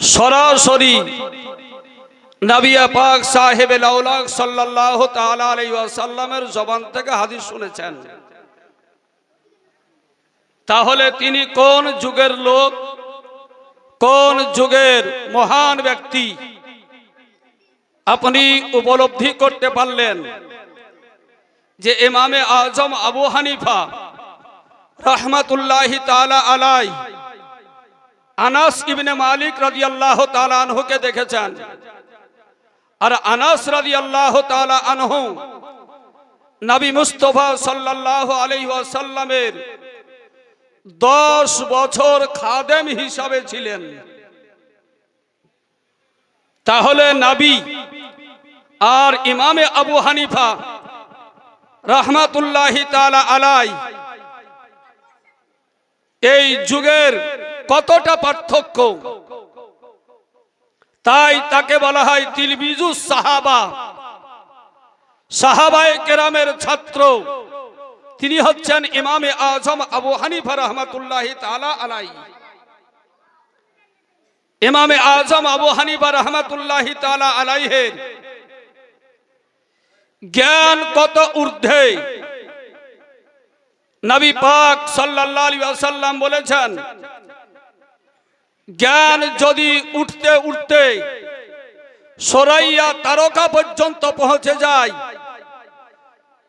সরাসরি নবিয়া পাক সাহেব লাউলাক সাল্লাল্লাহু তাআলা আলাইহি ওয়াসাল্লামের জবান থেকে হাদিস শুনেছেন। তাহলে তিনি কোন যুগের লোক, কোন যুগের মহান ব্যক্তি আপনি উপলব্ধি করতে পারলেন যে ইমামে আজম আবু হানিফা রহমাতুল্লাহি তাআলা আলাই আনাস ইবনে মালিক রাদিয়াল্লাহু তাআলা আনহুকে দেখেছেন। আর আনাস রাদিয়াল্লাহু তাআলা আনহু নবী মুস্তাফা সাল্লাল্লাহু আলাইহি ওয়াসাল্লামের 10 বছর খাদেম হিসাবে ছিলেন। তাহলে নবী আর ইমামে আবু হানিফা রহমাতুল্লাহি তাআলা আলাই এই যুগের কতটা পার্থক্য? তাই তাকে বলা হয় তিলবিজু সাহাবা। সাহাবায়ে কেরামের ছাত্র। তিনি হচ্ছেন ইমামে আজম আবু হানিফা রহমাতুল্লাহি আলাই ইমামে আজম আবু হানিফা রহমাতুল্লাহি তাআলা আলাইহের জ্ঞান কত ঊর্ধ্বে। নবী পাক ওয়াসাল্লাম বলেছেন, জ্ঞান যদি উঠতে উঠতে সরাইয়া তারকা পর্যন্ত পৌঁছে যায়,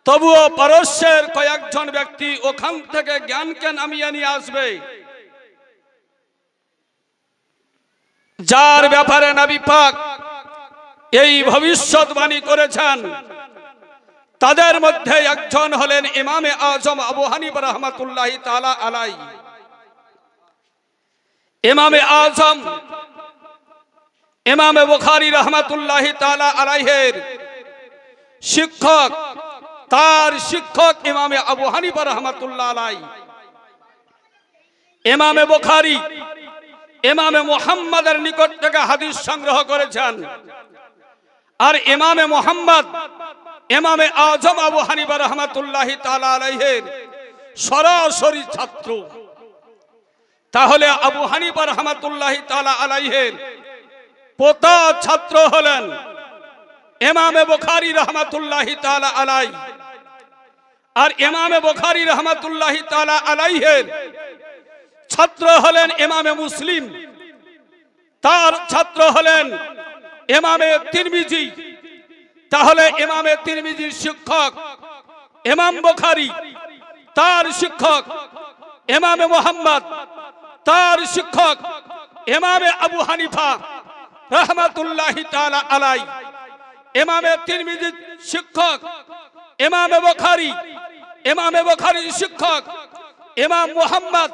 তবুও পারস্যের কয়েকজন ব্যক্তি ওখান থেকে জ্ঞানকে নামিয়ে নিয়ে আসবে। যার ব্যাপারে নবী পাক এই ভবিষ্যৎবাণী করেছেন তাদের মধ্যে একজন হলেন ইমামে আজম আবু হানিফ রহমাতুল্লাহ তালা আলাই। ইমামে আজম, ইমামে বুখারি রহমাতুল্লাহ তালা আলাইহের শিক্ষক, তার শিক্ষক ইমামে আবু হানিফ রহমাতুল্লাহ আলাই। ইমামে বুখারি, ইমামে মুহাম্মাদের নিকট থেকে হাদিস সংগ্রহ করেছেন। আর ইমামে মোহাম্মদ ইমামে আজম আবু হানিফা রহমাতুল্লাহ তাআলা আলাইহির সরাসরি ছাত্র। তাহলে আবু হানিফা রহমাতুল্লাহ তাআলা আলাইহির পোতা ছাত্র হলেন ইমামে বুখারী রহমাতুল্লাহ তাআলা আলাই। আর ইমামে বুখারী রহমাতুল্লাহ তালা আলাইহির ছাত্র হলেন এমামে মুসলিম। তার ছাত্র হলেন ইমামে তিরমিজি। তাহলে ইমামে তিরমিজির শিক্ষক, ইমাম বুখারী, তার শিক্ষক, ইমামে মোহাম্মদ, তার শিক্ষক, ইমামে আবু হানিফা রহমাতুল্লাহি তাআলা আলাই ইমামে তিরমিজির শিক্ষক, ইমামে বুখারী, ইমামে বুখারীর শিক্ষক, ইমাম মোহাম্মদ,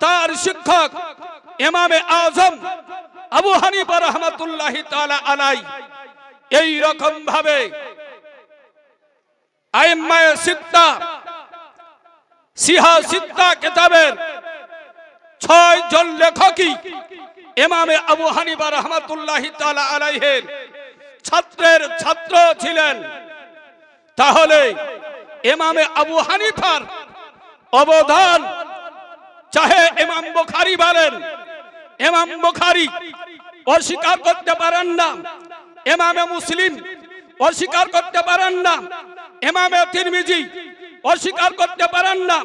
তার শিক্ষক, ইমামে আজম, আবু হানিফা রহমাতুল্লাহি তাআলা আলাই এই রকম ভাবে আইম্মায়ে সিত্তা সিহা সিত্তা কিতাবের ছয় লেখকই ইমামে আবু হানিফা রহমাতুল্লাহি তাআলা আলাইহির ছাত্রের ছাত্র ছিলেন। তাহলে এমামে আবু হানিফার অবদান চাহে এমাম বুখারী বলেন। ইমাম বুখারী অস্বীকার করতে পারেন না। ইমামে মুসলিম অস্বীকার করতে পারেন না। ইমামে তিরমিজি অস্বীকার করতে পারেন না।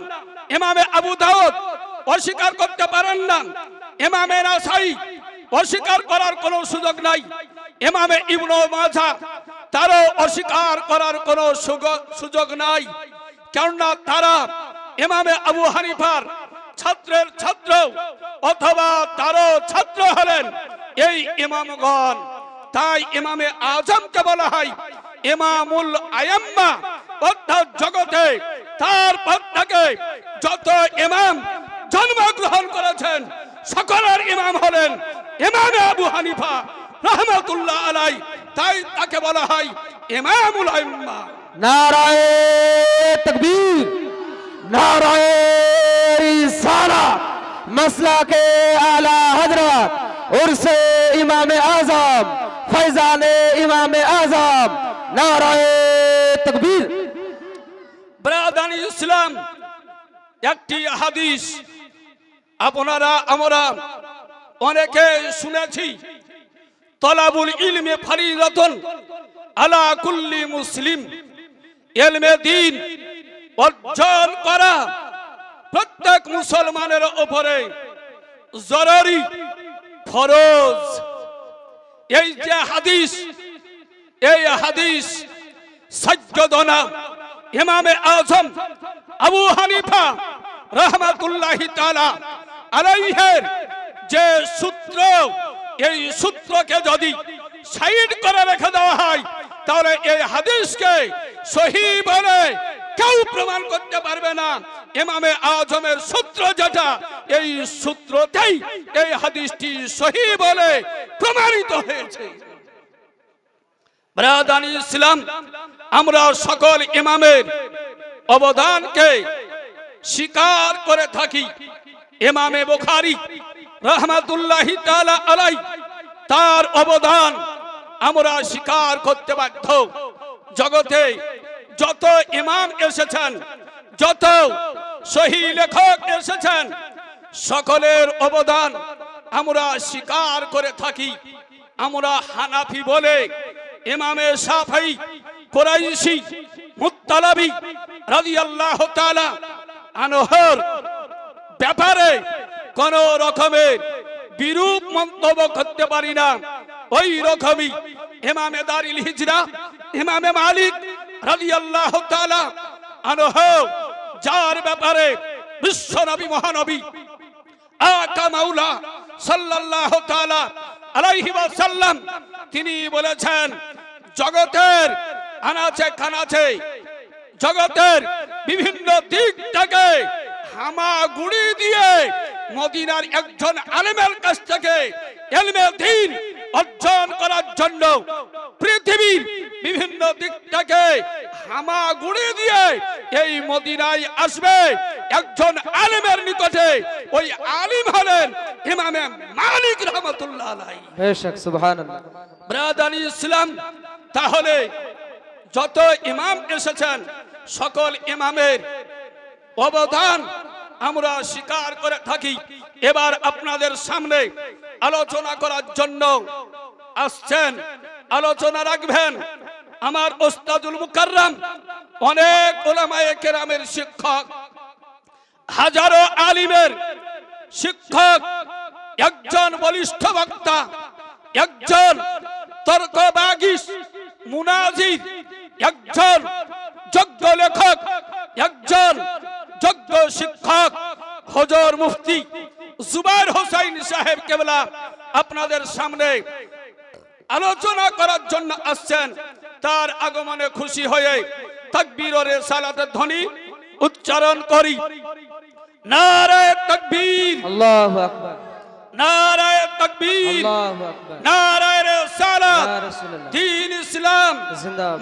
এমামে আবু দাউদ অস্বীকার করতে পারেন না। এমামে নাসাই অস্বীকার করার কোনো সুযোগ নাই। এমামে ইবনু মাঝা তারও অস্বীকার করার কোনো সুযোগ নাই। কেননা তারা ইমামে আবু হানিফার ছাত্রের ছাত্র অথবা তারও ছাত্র হলেন এই ইমামগণ। তাই ইমামে আজমকে বলা হয় ইমামুল আয়াম্মা অর্থাৎ জগতে, তার পর থেকে যত ইমাম জন্মগ্রহণ করেছেন, সকলের ইমাম হলেন ইমামে আবু হানিফা রহমতুল্লাহ আলাই তাই তাকে বলা হয় ইমামুল আয়াম্মা নারায় তকবীর, নারায় সারা মসলা কে আলা হজরত উর্সে ইমাম আজম ফৈজানে ইমাম আজম, নারায় তকবীর। ব্রাদানি ইসলাম, একটি হাদিস আপনারা, আমরা অনেকে শুনেছি, তলাবুল ইলমে ফারিদাতুন আলা কুল্লি মুসলিম, ইলমে দ্বীন অর্জন করা প্রত্যেক মুসলমানের উপরে জরুরি ফরজ। এই যে হাদিস, এই হাদিস সজ্জদনা ইমামে আজম আবু হানিফা রহমাতুল্লাহি তাআলা আলাইহের যে সূত্র, এই সূত্রকে যদি সাইড করে রেখে দেওয়া হয়, তাহলে এই হাদিসকে সহি বলে কেউ প্রমাণ করতে পারবে না। ইমামে আজমের সূত্র যেটা, এই সূত্রতেই এই হাদিসটি সহি বলে প্রমাণিত হয়েছে। ব্রাদানি ইসলাম, আমরা সকল ইমামের অবদানকে স্বীকার করে থাকি। ইমামে বুখারী রহমাতুল্লাহি তাআলা আলাই তার অবদান আমরা স্বীকার করতে বাধ্য। জগতে যত ইমাম এসেছেন, যত সহি লেখক এসেছেন। সকলের অবদান আমরা স্বীকার করে থাকি। আমরা হানাফি বলে ইমামে সাফাই কোরাইশি মুত্তালাবি রাদিয়াল্লাহু তাআলা আনহর ব্যাপারে কোন রকমের বিরূপ মন্তব্য করতে পারি না। ওই রকমই ইমামে দারিল হিজরা, ইমামে মালিক রাদিয়াল্লাহু তাআলা আনহ যার ব্যাপারে বিশ্ব নবী, মহানবী, আকা মাওলা সাল্লাল্লাহু তাআলা আলাইহি ওয়াসাল্লাম, তিনি বলেছেন, জগতের আনাচে কানাচে, জগতের বিভিন্ন দিক থেকে হামাগুড়ি দিয়ে মদিনার একজন আলেমের কাছ থেকে এলমে দিন অর্জন করার জন্য পৃথিবীর বিভিন্ন দিক থেকে হামাগুড়ি দিয়ে এই মদিনায় আসবে। একজন আলিমের নিকটে ওই আলিম হলেন ইমামে মালিক রহমতুল্লাহ বেশক ইসলাম তাহলে যত ইমাম এসেছেন সকল ইমামের অবদান আমরা স্বীকার করে থাকি। এবার আপনাদের সামনে আলোচনা করার জন্য আসছেন। আলোচনা রাখবেন। আমার ওস্তাদুল মুকাররম, অনেক ওলামায়ে কেরামের শিক্ষক, হাজারো আলিমের শিক্ষক, একজন বলিষ্ঠ বক্তা, একজন তর্কবাগিস, মুনাজির, একজন যোগ্য লেখক, একজন বিজ্ঞ শিক্ষক হজর মুফতি জুবাইর হোসাইন সাহেব কেবলা আপনাদের সামনে আলোচনা করার জন্য আসছেন তার আগমনে খুশি হয়ে তাকবীর ও রেসালাতের ধ্বনি উচ্চারণ করি নারায় তাকবীর আল্লাহু আকবার নারায় তাকবীর আল্লাহু আকবার নারায় রেসালাত রাসূলুল্লাহ ইসলাম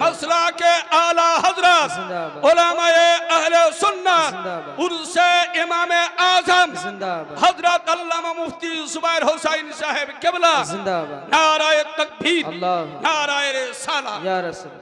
মসলাকে আলা হজরত ওলামায়ে আহলে সুন্নাত উরসে ইমামে আজম হযরত আল্লামা মুফতি জুবাইর হোসাইন সাহেব কেবলা নারায়ে তাকবীর নারায়ে রিসালাত। ইয়া রাসূল